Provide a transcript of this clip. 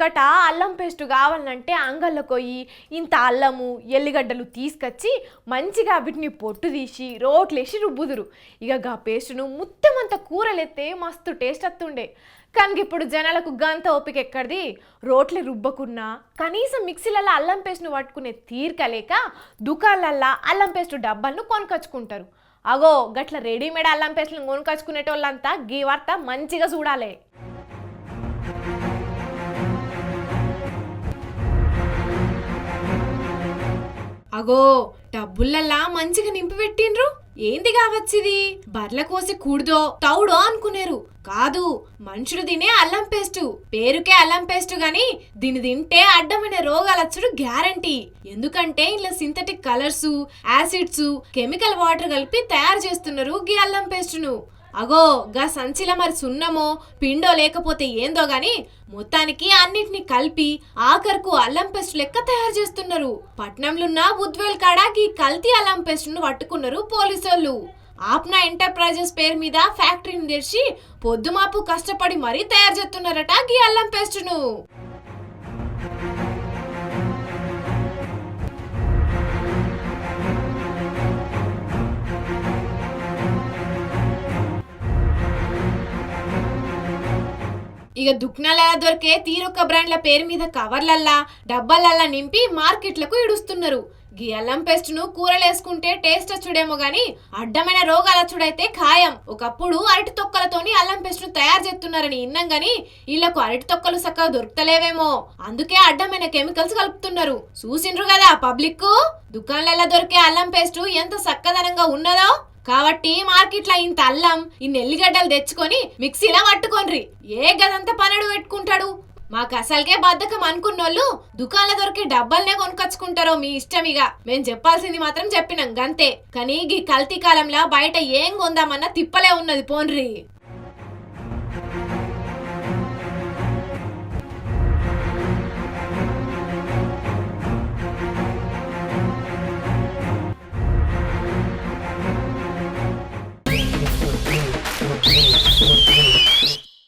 వెనకట అల్లం పేస్ట్ కావాలంటే అంగళ్ళకు పోయి ఇంత అల్లము ఎల్లిగడ్డలు తీసుకొచ్చి మంచిగా వీటిని పొట్టు తీసి రోట్లేసి రుబ్బుదురు. ఇక గా పేస్టును ముత్తమంత కూరలెత్తే మస్తు టేస్ట్ వస్తుండే కానీ ఇప్పుడు జనాలకు గంత ఓపిక ఎక్కడిది? రోట్లు రుబ్బకున్నా కనీసం మిక్సీలలో అల్లం పేస్ట్ను పట్టుకునే తీరికలేక దుకాణాలల్లో అల్లం పేస్ట్ డబ్బాలను కొనుకొచ్చుకుంటారు. అగో గట్ల రెడీమేడ్ అల్లం పేస్ట్లను కొనుకొచ్చుకునేటోళ్ళంతా గీ వార్త మంచిగా చూడాలి. అగో డబ్బులల్లా మంచిగా నింపి పెట్టిండ్రు ఏంది కావచ్చిది బర్ల కోసి కూడదో తౌడో అనుకునేరు. కాదు మనుషులు తినే అల్లం పేస్టు. పేరుకే అల్లం పేస్టు గాని దీని తింటే అడ్డమైన రోగాలచ్చుడు గ్యారంటీ. ఎందుకంటే ఇలా synthetic colours acids chemical water కలిపి తయారు చేస్తున్నారు గీ అల్లం పేస్టును. అగో గా సంచిల మరి సున్నమో పిండో లేకపోతే ఏందో గాని మొత్తానికి అన్నిటిని కలిపి ఆఖరుకు అల్లం పేస్ట్ లెక్క తయారు చేస్తున్నారు. పట్నంలున్న ఉద్వేల్ కాడ గీ కల్తీ అల్లం పేస్ట్ను పట్టుకున్నారు పోలీసోళ్ళు. ఆప్నా ఎంటర్ప్రైజెస్ పేరు మీద ఫ్యాక్టరీని తెరిచి పొద్దుమాపు కష్టపడి మరీ తయారు చేస్తున్నారట గీ అల్లం పేస్ట్ ఇక దుక్నాల దొరికే తీరొక్క బ్రాండ్ల పేరు మీద కవర్లల్లా డబ్బాలల్లా నింపి మార్కెట్లకు ఇడుస్తున్నారు. గీ అల్లం పేస్ట్ను కూరలేసుకుంటే టేస్ట్ వచ్చుడేమో గాని అడ్డమైన రోగాల వచ్చుడైతే ఖాయం. ఒకప్పుడు అరటి తొక్కలతోని అల్లం పేస్ట్ను తయారు చేస్తున్నారని విన్నాం గాని వీళ్ళకు అరటి తొక్కలు చక్కగా దొరుకుతలేవేమో. అందుకే అడ్డమైన కెమికల్స్ కలుపుతున్నారు. చూసిండ్రు కదా పబ్లిక్ దుకాణాలలో దొరికే అల్లం పేస్ట్ ఎంత చక్కదనంగా ఉన్నదో? కాబట్టి మార్కెట్లో ఇంత అల్లం ఇన్ని ఎల్లిగడ్డలు తెచ్చుకొని మిక్సీలో పట్టుకోండ్రి ఏ గదంతా పనడు పెట్టుకుంటాడు? మాకు అసలుకే బద్ధకం అనుకున్నోళ్ళు దుకాణంలో దొరికే డబ్బల్నే కొనుకొచ్చుకుంటారో మీ ఇష్టం ఇక మేము చెప్పాల్సింది మాత్రం చెప్పినాం గంతే. కానీ గీ కల్తీ కాలంలో బయట ఏం కొందామన్నా తిప్పలే ఉన్నది పోన్రి. Thank you.